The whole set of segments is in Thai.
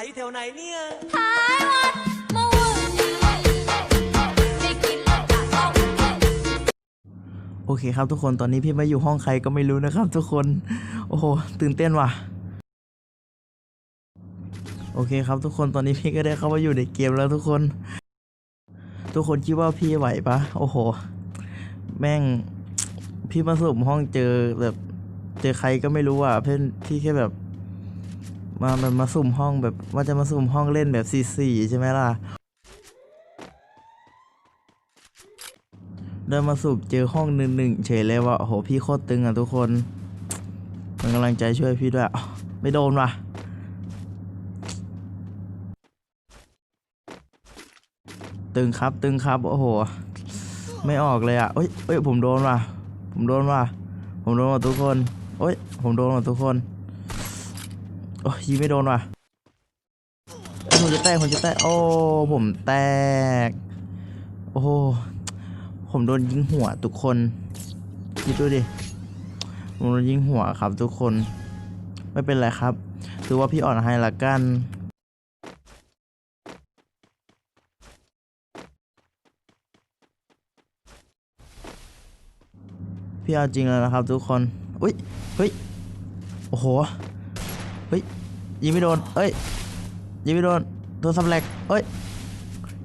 ายอยู่แถวไหนเนี่ย ท้ายวันเมื่อวันได้กินแล้วจะต้องโอเคครับทุกคนตอนนี้พี่มาอยู่ห้องใครก็ไม่รู้นะครับ ทุกคน โอ้โหตื่นเต้นว่ะ โอเคครับทุกคนตอนนี้พี่ก็ได้เข้ามาอยู่ในเกมแล้วทุกคน ทุกคนคิดว่าพี่ไหวปะโอ้โห แม่ง พี่มาสุ่มห้องเจอแบบ เจอใครก็ไม่รู้อะเพื่อนพี่แค่แบบ มาแบบมาสุ่มห้องแบบว่าจะมาสุ่มห้องเล่นแบบสี่ใช่ไหมล่ะ เดินมาสูบเจอห้องหนึ่งหนึ่งเฉยเลยว่าโหพี่โคตรตึงอะทุกคนเป็นกำลังใจช่วยพี่ด้วยไม่โดนว่ะตึงครับตึงครับโอ้โห ไม่ออกเลยอะเอ้ยเอ้ยผมโดนว่ะ ผมโดนว่ะ ผมโดนว่ะทุกคนเอ้ยผมโดนว่ะทุกคน โอ้ยยิงไม่โดนว่ะผมจะแตกผมจะแตกโอ้ผมแตก โอ้ผมโดนยิงหัวทุกคนคิดดูดิผมโดนยิงหัวครับทุกคน ไม่เป็นไรครับถือว่าพี่อ่อนให้ละกันพี่เอาจริงแล้วนะครับทุกคน อุ้ยเฮ้ย โอ้โห เฮ้ยยิงไม่โดนเอ้ยยิงไม่โดนโดนซับแหลกเอ้ย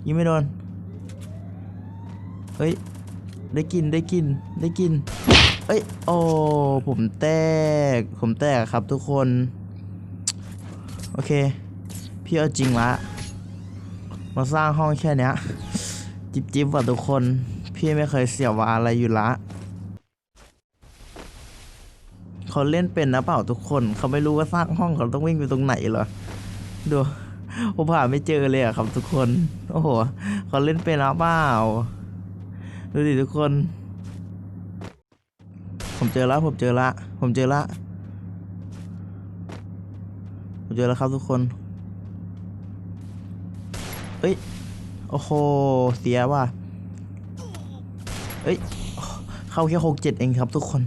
ยิงไม่โดนเฮ้ยได้กินได้กินได้กินเอ้ยโอ้ผมแตกผมแตกครับทุกคน โอเค พี่เอาจริงละมาสร้างห้องแค่เนี้ย จิบจิบว่ะทุกคน พี่ไม่เคยเสียวาอะไรอยู่ละ เขาเล่นเป็นนะเปล่าทุกคน เขาไม่รู้ว่าสร้างห้องเขาต้องวิ่งไปตรงไหนเหรอดูผมหาไม่เจอเลยอะครับทุกคน โอ้โหเขาเล่นเป็นนะเปล่าดูดิทุกคน ผมเจอแล้วผมเจอละ ผมเจอละผมเจอแล้วครับทุกคนเอ้ยโอ้โหเสียว่ะเอ้ยเข้าแค่หกเจ็ดเองครับทุกคน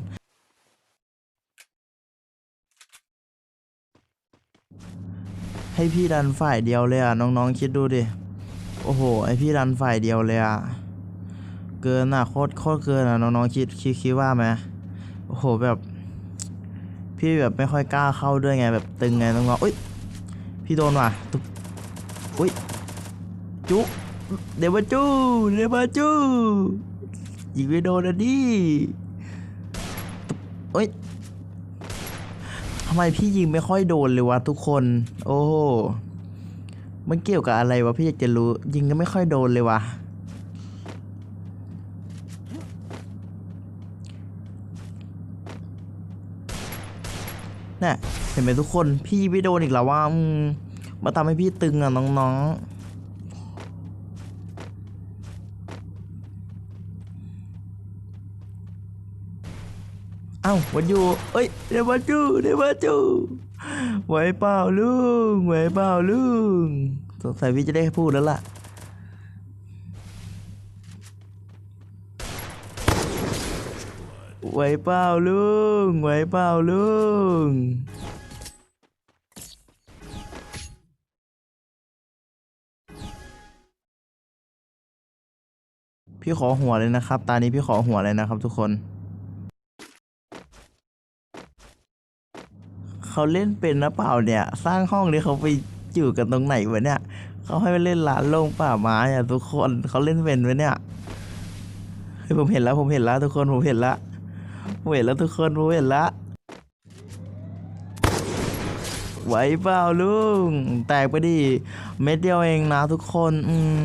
ให้พี่ดันฝ่ายเดียวเลยอะน้องๆคิดดูดิ โอ้โหไอพี่ดันฝ่ายเดียวเลยอะ เกินอะโคตรโคตรเกินอะน้องๆคิดคิดคิดว่าไหมโอ้โหแบบ พี่แบบไม่ค่อยกล้าเข้าด้วยไงแบบตึงไงน้องๆอุ้ยพี่โดนว่ะตุ๊บอุ้ยจุเดบาจูเดบาจูยิงไม่โดนอะดิตุ๊บเอ้ย ทำไมพี่ยิงไม่ค่อยโดนเลยวะทุกคน โอ้โหมันเกี่ยวกับอะไรวะพี่อยากจะรู้ ยิงก็ไม่ค่อยโดนเลยวะนี่ะเห็นไหมทุกคน พี่ไม่โดนอีกแล้วว่าอืมมาทำให้พี่ตึงอะน้องๆ อ้าวันอยู่เอ้ยเดยวมาจูเดยวมาจูไหวเปล่าลุงไหวเปล่าลุงสงสัยพี่จะได้พูดแล้วล่ะไหวเปล่าลุงไหวเปล่าลุงพี่ขอหัวเลยนะครับ ตานี้พี่ขอหัวเลยนะครับทุกคน เขาเล่นเป็นนะเปล่าเนี่ย สร้างห้องนี้เขาไปอยู่กันตรงไหนวะเนี่ยเขาให้ไปเล่นร้านโล่งป่าไม้อะทุกคนเขาเล่นเป็นว้เนี่ยเฮ้ยผมเห็นแล้วผมเห็นแล้วทุกคนผมเห็นแล้วผมเห็นแล้วทุกคนผมเห็นแล้วไหวเปล่าลุงแตกไปดิเม็ดเดียวเองนะทุกคนอืม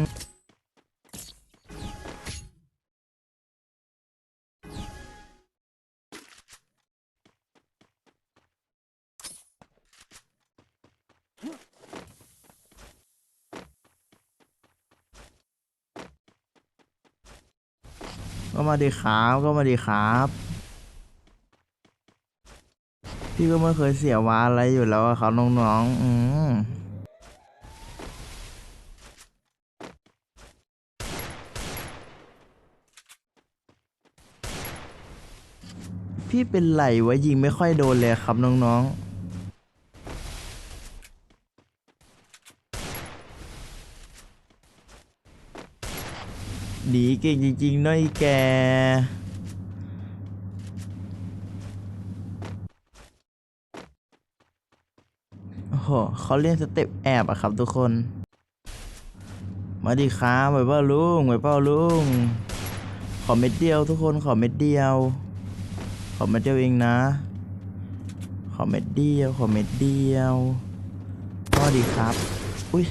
ก็มาดีครับก็มาดีครับ พี่ก็ไม่เคยเสียวาอะไรอยู่แล้วอะครับน้องๆ อืมพี่เป็นไหลวะยิงไม่ค่อยโดนเลยครับน้องๆ หนีเก่งจริงๆน้อยแกโอ้โหเขาเล่นสเต็ปแอบอะครับทุกคน มาดิครับไหวเป้าลุงไหวเป้าลุง ขอเม็ดเดียวทุกคนขอเม็ดเดียว ขอเม็ดเดียวเองนะ ขอเม็ดเดียว ขอเม็ดเดียวก็ดีครับ อุ้ย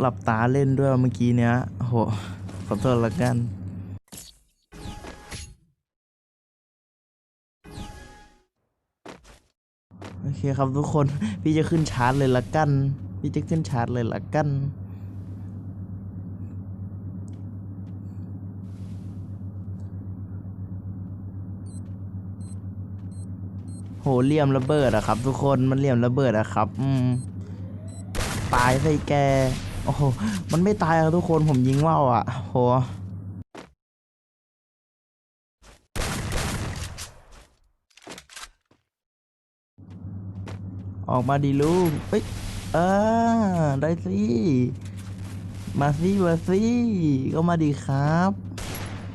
หลับตาเล่นด้วยเมื่อกี้เนี้ยโห ขอโทษละกันโอเคครับทุกคนพี่จะขึ้นชาร์จเลยละกัน พี่จะขึ้นชาร์จเลยละกัน โหเหลี่ยมระเบิดอะครับ ทุกคนมันเหลี่ยมระเบิดอะครับ อืมตายใส่แก โอ้โห มันไม่ตายครับทุกคนผมยิงว่าวอะโหออกมาดีลูกเอ้ยเออได้สิ มาสิมาสิก็มาดีครับ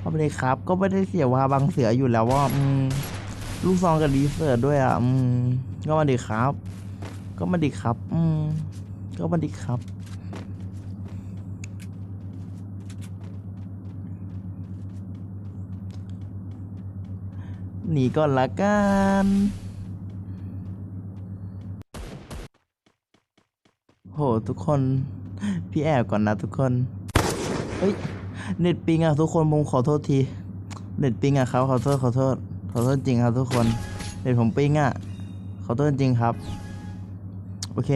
ก็ไม่ได้ครับ ก็ไม่ได้เสียว่าบางเสืออยู่แล้วว่าอืมลูกซองกับรีเสิร์ด้วยอะอืมก็มาดีครับ ก็มาดีครับ อืมก็มาดีครับ หนีก่อนละกันโหทุกคน พี่แอบก่อนนะทุกคนเฮ้ยเน็ตปิงอะทุกคนผมขอโทษที เน็ตปิงอะครับขอโทษขอโทษขอโทษจริงครับทุกคน เน็ตผมปิงอะขอโทษจริงครับ โอเค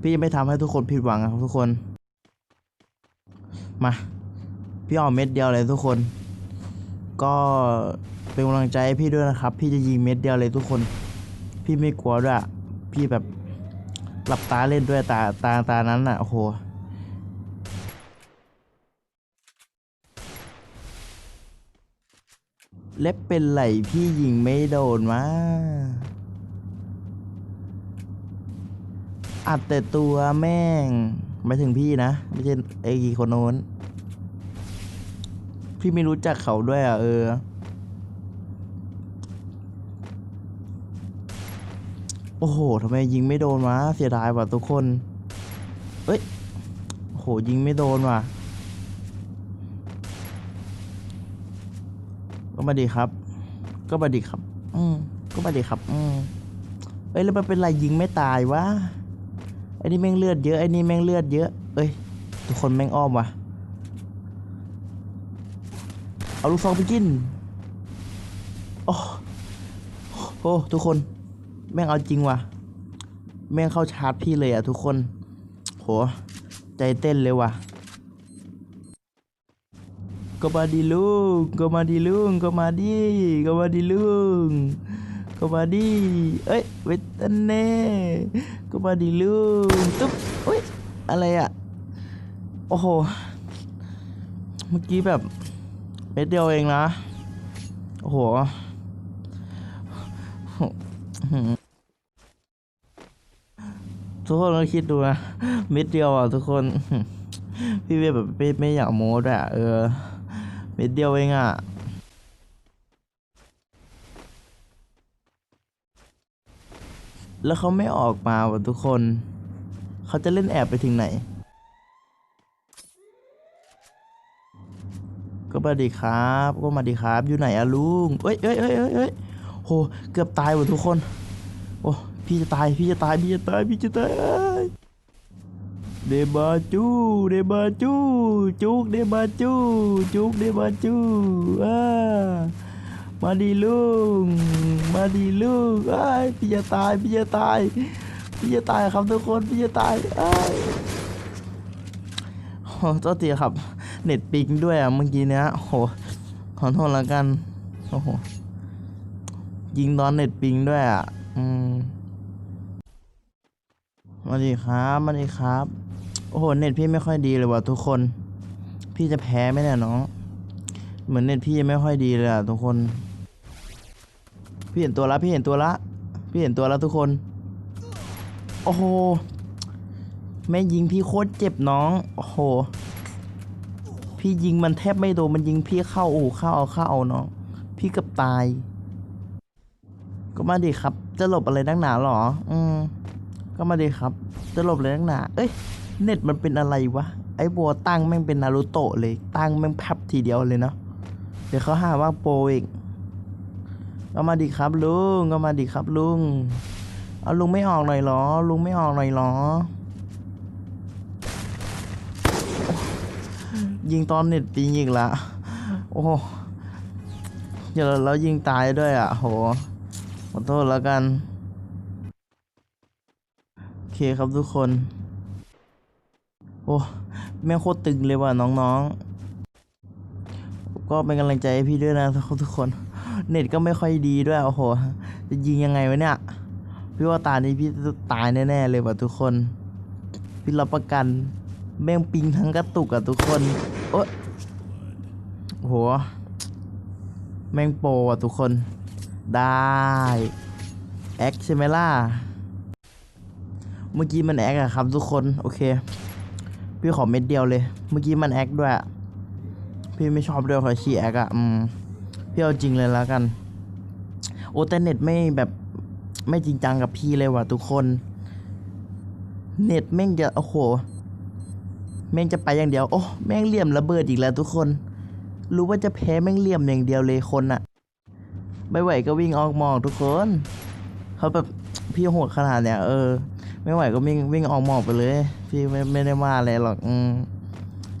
พี่จะไม่ทำให้ทุกคนผิดหวังครับทุกคน มา พี่เอาเม็ดเดียวเลยทุกคน ก็ เป็นกำลังใจให้พี่ด้วยนะครับ พี่จะยิงเม็ดเดียวเลยทุกคน พี่ไม่กลัวด้วย พี่แบบหลับตาเล่นด้วยตาตาตานั้นอะโอ้โหเล็บเป็นไหลพี่ยิงไม่โดนมาอัดแต่ตัวแม่งไม่ถึงพี่นะ ไม่ใช่ไอ้คนโน้น พี่ไม่รู้จักเขาด้วยอะเออ โอ้โหทำไมยิงไม่โดนวะเสียดายว่ะทุกคน เอ้ย โอ้โหยิงไม่โดนว่ะก็มาดีครับ ก็มาดีครับ อืมก็มาดีครับ อืมเอ้ยแล้วมันเป็นไรยิงไม่ตายวะไอ้นี่แม่งเลือดเยอะไอ้นี่แม่งเลือดเยอะ เอ้ย ทุกคนแม่งอ้อมว่ะ เอาลูกซองไปกิน โอ้โหทุกคน แม่งเอาจริงว่ะ แม่งเข้าชาร์จพี่เลยอะทุกคน โห ใจเต้นเลยว่ะก็มาดีลุงก็มาดีลุงก็มาดีก็มาดีลุงก็มาดีเอ้ยเวทเน่ก็มาดีลุงตุ๊บเอ้ยอะไรอะ โอ้โห เมื่อกี้แบบเม็ดเดียวเองนะ โอ้โห ทุกคนก็คิดดูนะม็ดเดียวอะทุกคน พี่เวยแบบไม่ไม่อยากโม้ด้วยอะเออม็ดเดียวเองอะแล้วเขาไม่ออกมาว่ะทุกคน เขาจะเล่นแอบไปถึงไหน ก็มาดีครับ ก็มาดีครับ อยู่ไหนอะลุงเอ้ยเอ้ยเอ้ยเอ้ยเอ้ย โหเกือบตายว่ะทุกคน โอ้พี่จะตายพี่จะตายพี่จะตายพี่จะตายเดบาจูเดบาจูจุกเดบาจูจุกเดบาจูอ่ามาดีลุงมาดีลุงไอ้พี่จะตายพี่จะตายพี่จะตายครับทุกคนพี่จะตายไอ้โอ้เจ้าเตียครับ เน็ตปิงด้วยอะเมื่อกี้เนี้ยโอ้โหขอโทษละกันโอ้โห ยิงตอนเน็ตปิงด้วยอะ อืมมาดีครับมาดีครับ โอ้โห เน็ตพี่ไม่ค่อยดีเลยว่ะทุกคน พี่จะแพ้ไหมเนี่ยน้อง เหมือนเน็ตพี่ไม่ค่อยดีเลยอะทุกคน พี่เห็นตัวละ พี่เห็นตัวละ พี่เห็นตัวล้วทุกคน โอ้โห แม่ยิงพี่โคตรเจ็บน้อง โอ้โห พี่ยิงมันแทบไม่โดน มันยิงพี่เข้าโอ้เข้าเอาเข้าเอาน้อง พี่เกับตาย ก็มาดิครับ จะหลบอะไรนักหนาหรอ อืม ก็มาดิครับ จะหลบอะไรนักหนา เอ้ย เน็ตมันเป็นอะไรวะ ไอ้บัวตั้งแม่งเป็นนารูโตะเลย ตั้งแม่งแพบทีเดียวเลยเนาะ เดี๋ยวเขาหาว่าโปรอีกก็มาดิครับลุง ก็มาดิครับลุง เอาลุงไม่ออกหน่อยหรอ ลุงไม่ออกหน่อยหรอ ยิงตอนเน็ตปีอีกละ โอ้เดี๋ยวแล้วยิงตายด้วยอะ โห อโทษแล้วกัน โอเคครับทุกคน โอ้ แม่โคตรตึงเลยว่ะน้องๆ ก็เป็นกำลังใจให้พี่ด้วยนะทุกคน เน็ตก็ไม่ค่อยดีด้วย โอ้โห จะยิงยังไงวะเนี่ย พี่ว่าตานี้พี่ตายแน่ๆเลยว่ะทุกคน พี่รับประกัน แม่งปิงทั้งกระตุกอะทุกคน โอ้โห แม่งโปรอะทุกคน ได้แอคใช่ไหมล่ะ เมื่อกี้มันแอคอะครับทุกคนโอเค พี่ขอเม็ดเดียวเลย เมื่อกี้มันแอคด้วย พี่ไม่ชอบด้วยขอชี้แอคอะอืมพี่เอาจริงเลยแล้วกัน โอ้แต่เน็ตไม่แบบไม่จริงจังกับพี่เลยว่ะทุกคน เน็ตแม่งจะโอ้โหแม่งจะไปอย่างเดียว โอ้ แม่งเหลี่ยมระเบิดอีกแล้วทุกคน รู้ว่าจะแพ้แม่งเหลี่ยมอย่างเดียวเลยคนอะ ไม่ไหวก็วิ่งออกมอกทุกคนเขาแบบพี่โหดขนาดเนี้ยเออ ไม่ไหวก็วิ่งวิ่งออกหมอกไปเลย พี่ไม่ไม่ได้ว่าอะไรหรอกอืม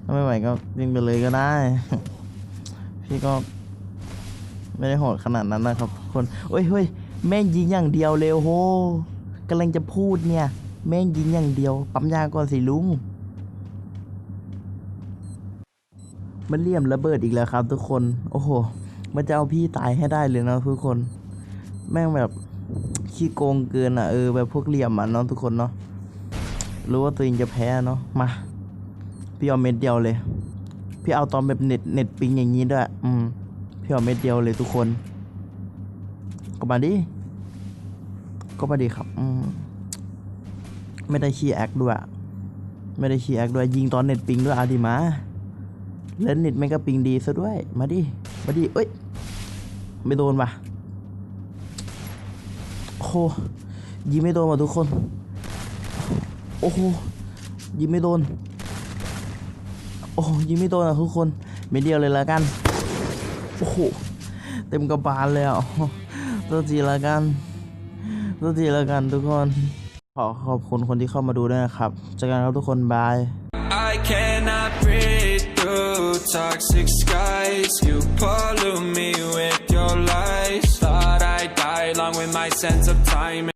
ถ้าไม่ไหวก็วิ่งไปเลยก็ได้ พี่ก็ ไม่ได้โหดขนาดนั้นนะครับทุกคนเฮ้ยเฮ้ยแม่งยิงอย่างเดียวเลยโอ้โหกำลังจะพูดเนี่ย แม่งยิงอย่างเดียว ปั๊มยาก่อนสิลุงมันเลี่ยมระเบิดอีกแล้วครับทุกคน โอ้โห มันจะเอาพี่ตายให้ได้เลยนะทุกคน แม่งแบบขี้โกงเกินอะเออแบบพวกเหลี่ยมอะเนาะทุกคนเนาะรู้ว่าตัวเองจะแพ้เนาะมาพี่เอาเม็ดเดียวเลย พี่เอาตอนแบบเน็ตเน็ตปิงอย่างนี้ด้วย อืมพี่เอาเม็ดเดียวเลยทุกคนก็มาดิก็มาดิครับ อืมไม่ได้ขี้แอคด้วย ไม่ได้ขี้แอคด้วยยิงตอนเน็ตปิงด้วยอาดิมา แล้วเน็ตแม่งก็ปิงดีซะด้วย มาดิ มาดิเอ้ย ไม่โดนว่ะโอ้โหยิงไม่โดนว่ะทุกคน โอ้โหยิงไม่โดน โอ้ยิงไม่โดนอะทุกคนไม่เดียวเลยละกัน โอ้โห เต็มกระบาลเลยอะตัวทีละกันตัวทีละกันทุกคน ขอขอบคุณคนที่เข้ามาดูด้วยนะครับเจอกันครับทุกคนบาย toxic skies. You pollute me with your lies. Thought I'd die along with my sense of time.